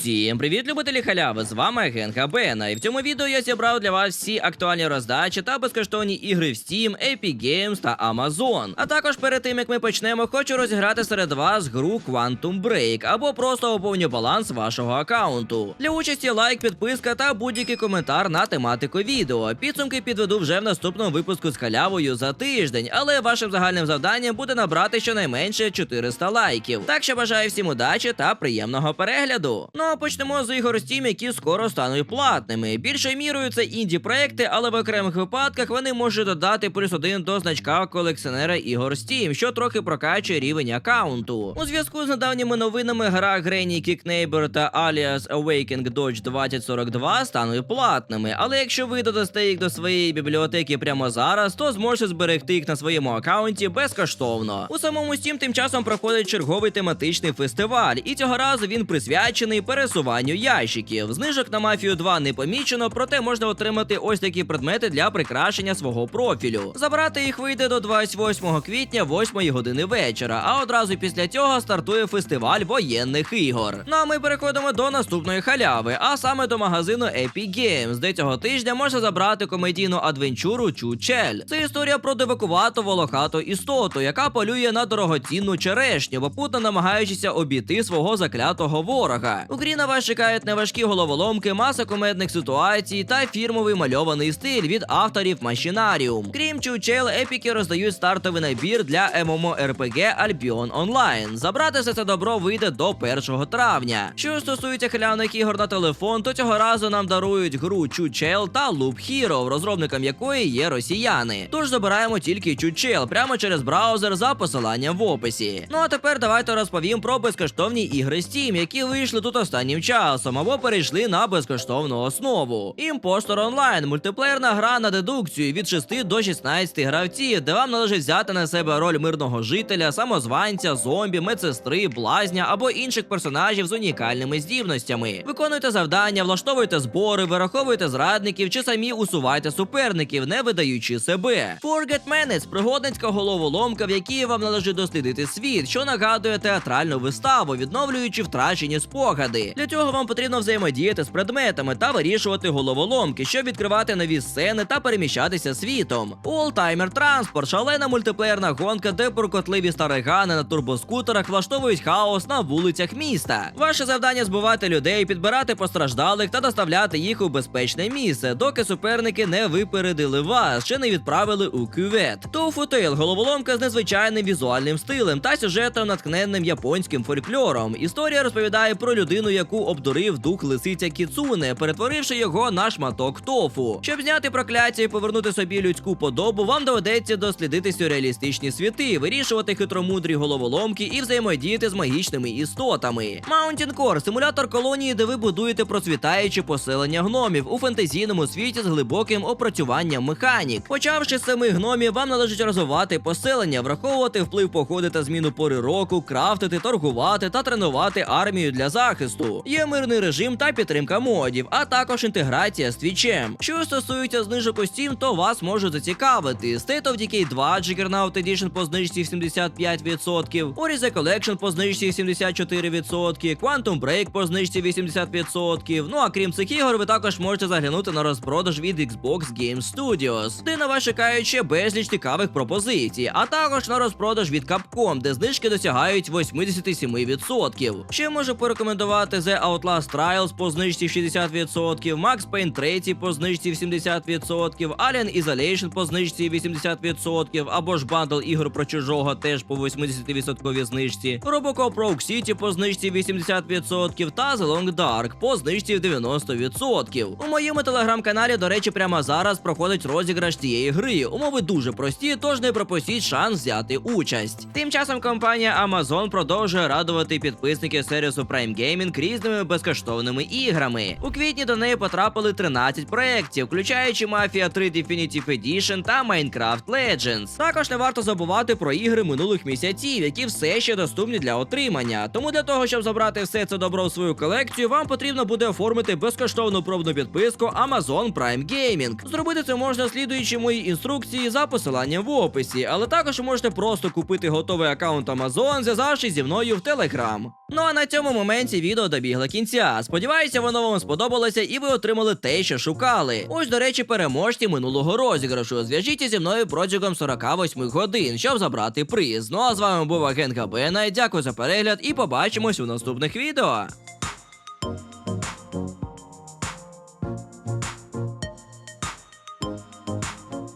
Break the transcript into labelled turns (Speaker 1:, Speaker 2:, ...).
Speaker 1: Всім привіт, любителі халяви! З вами Агент Бена. І в цьому відео я зібрав для вас всі актуальні роздачі та безкоштовні ігри в Steam, Epic Games та Amazon. А також перед тим як ми почнемо, хочу розіграти серед вас гру Quantum Break або просто оповню баланс вашого аккаунту. Для участі лайк, підписка та будь-який коментар на тематику відео. Підсумки підведу вже в наступному випуску з халявою за тиждень, але вашим загальним завданням буде набрати щонайменше 400 лайків. Так що бажаю всім удачі та приємного перегляду. Ну почнемо з ігор Steam, які скоро стануть платними. Більшою мірою це інді проекти, але в окремих випадках вони можуть додати плюс один до значка колекціонера ігор Steam, що трохи прокачує рівень аккаунту. У зв'язку з недавніми новинами гра Granny Kick Neighbor та Alias Awakening Dodge 2042 стануть платними. Але якщо ви додасте їх до своєї бібліотеки прямо зараз, то зможете зберегти їх на своєму аккаунті безкоштовно. У самому Steam тим часом проходить черговий тематичний фестиваль, і цього разу він присвячений пересуванню ящиків. Знижок на мафію 2 не помічено, проте можна отримати ось такі предмети для прикрашення свого профілю. Забрати їх вийде до 28 квітня, 8 години вечора. А одразу після цього стартує фестиваль воєнних ігор. Ну а ми переходимо до наступної халяви, а саме до магазину Epic Games, де цього тижня можна забрати комедійну адвенчуру Чучель. Це історія про дивакувату волохату істоту, яка полює на дорогоцінну черешню, попутно намагаючися обійти свого заклятого ворога. Грі на вас чекають неважкі головоломки, маса комедних ситуацій та фірмовий мальований стиль від авторів Machинarium. Крім Чучел, епіки роздають стартовий набір для MMORPG Albion Online. Забрати все це добро вийде до 1 травня. Що стосується халявних ігор на телефон, то цього разу нам дарують гру Чучел та Loop Hero, розробником якої є росіяни. Тож забираємо тільки Чучел прямо через браузер за посиланням в описі. Ну а тепер давайте розповім про безкоштовні ігри Steam, які вийшли тут останнім часом або перейшли на безкоштовну основу. Імпостор онлайн мультиплеєрна гра на дедукцію від 6 до 16 гравців, де вам належить взяти на себе роль мирного жителя, самозванця, зомбі, медсестри, блазня або інших персонажів з унікальними здібностями. Виконуйте завдання, влаштовуйте збори, вираховуйте зрадників чи самі усувайте суперників, не видаючи себе. Forget Minutes – пригодницька головоломка, в якій вам належить дослідити світ, що нагадує театральну виставу, відновлюючи втрачені спогади. Для цього вам потрібно взаємодіяти з предметами та вирішувати головоломки, щоб відкривати нові сцени та переміщатися світом. Timer Transport – шалена мультиплеєрна гонка, де прокотливі старигани на турбоскутерах влаштовують хаос на вулицях міста. Ваше завдання збивати людей, підбирати постраждалих та доставляти їх у безпечне місце, доки суперники не випередили вас, чи не відправили у кювет. Tale – головоломка з незвичайним візуальним стилем та сюжетом, натхненним японським фольклором. Історія розповідає про людину, яку обдурив дух лисиця Кіцуне, перетворивши його на шматок тофу. Щоб зняти прокляття і повернути собі людську подобу, вам доведеться дослідити сюрреалістичні світи, вирішувати хитромудрі головоломки і взаємодіяти з магічними істотами. Mountain Core – симулятор колонії, де ви будуєте процвітаючі поселення гномів у фентезійному світі з глибоким опрацюванням механік. Почавши з семи гномів, вам належить розвивати поселення, враховувати вплив погоди та зміну пори року, крафтити, торгувати та тренувати армію для захисту. Є мирний режим та підтримка модів, а також інтеграція з твічем. Що стосується знижок у Steam, то вас може зацікавити. State of Decay 2 Juggernaut Edition по знижці 75%, Ori Collection по знижці 74%, Quantum Break по знижці 80%. Ну а крім цих ігор, ви також можете заглянути на розпродаж від Xbox Game Studios, де на вас чекають ще безліч цікавих пропозицій, а також на розпродаж від Capcom, де знижки досягають 87%. Ще можу порекомендувати The Outlast Trials по знижці 60%, Max Payne 3 по знижці 70%, Alien Isolation по знижці 80%, або ж бандл ігор про чужого теж по 80% знижці, Robocop Rogue City по знижці 80% та The Long Dark по знижці в 90%. У моєму телеграм-каналі, до речі, прямо зараз проходить розіграш цієї гри. Умови дуже прості, тож не пропустіть шанс взяти участь. Тим часом компанія Amazon продовжує радувати підписників сервісу Prime Gaming різними безкоштовними іграми. У квітні до неї потрапили 13 проєктів, включаючи Mafia 3 Definitive Edition та Minecraft Legends. Також не варто забувати про ігри минулих місяців, які все ще доступні для отримання. Тому для того, щоб забрати все це добро в свою колекцію, вам потрібно буде оформити безкоштовну пробну підписку Amazon Prime Gaming. Зробити це можна слідуючи моїй інструкції за посиланням в описі, але також можете просто купити готовий аккаунт Amazon, зв'язавшись зі мною в Telegram. Ну а на цьому моменті відео відео добігло кінця. Сподіваюся, воно вам сподобалося і ви отримали те, що шукали. Ось, до речі, переможці минулого розіграшу. Зв'яжіться зі мною протягом 48 годин, щоб забрати приз. Ну а з вами був агент Габена. Дякую за перегляд і побачимось у наступних відео.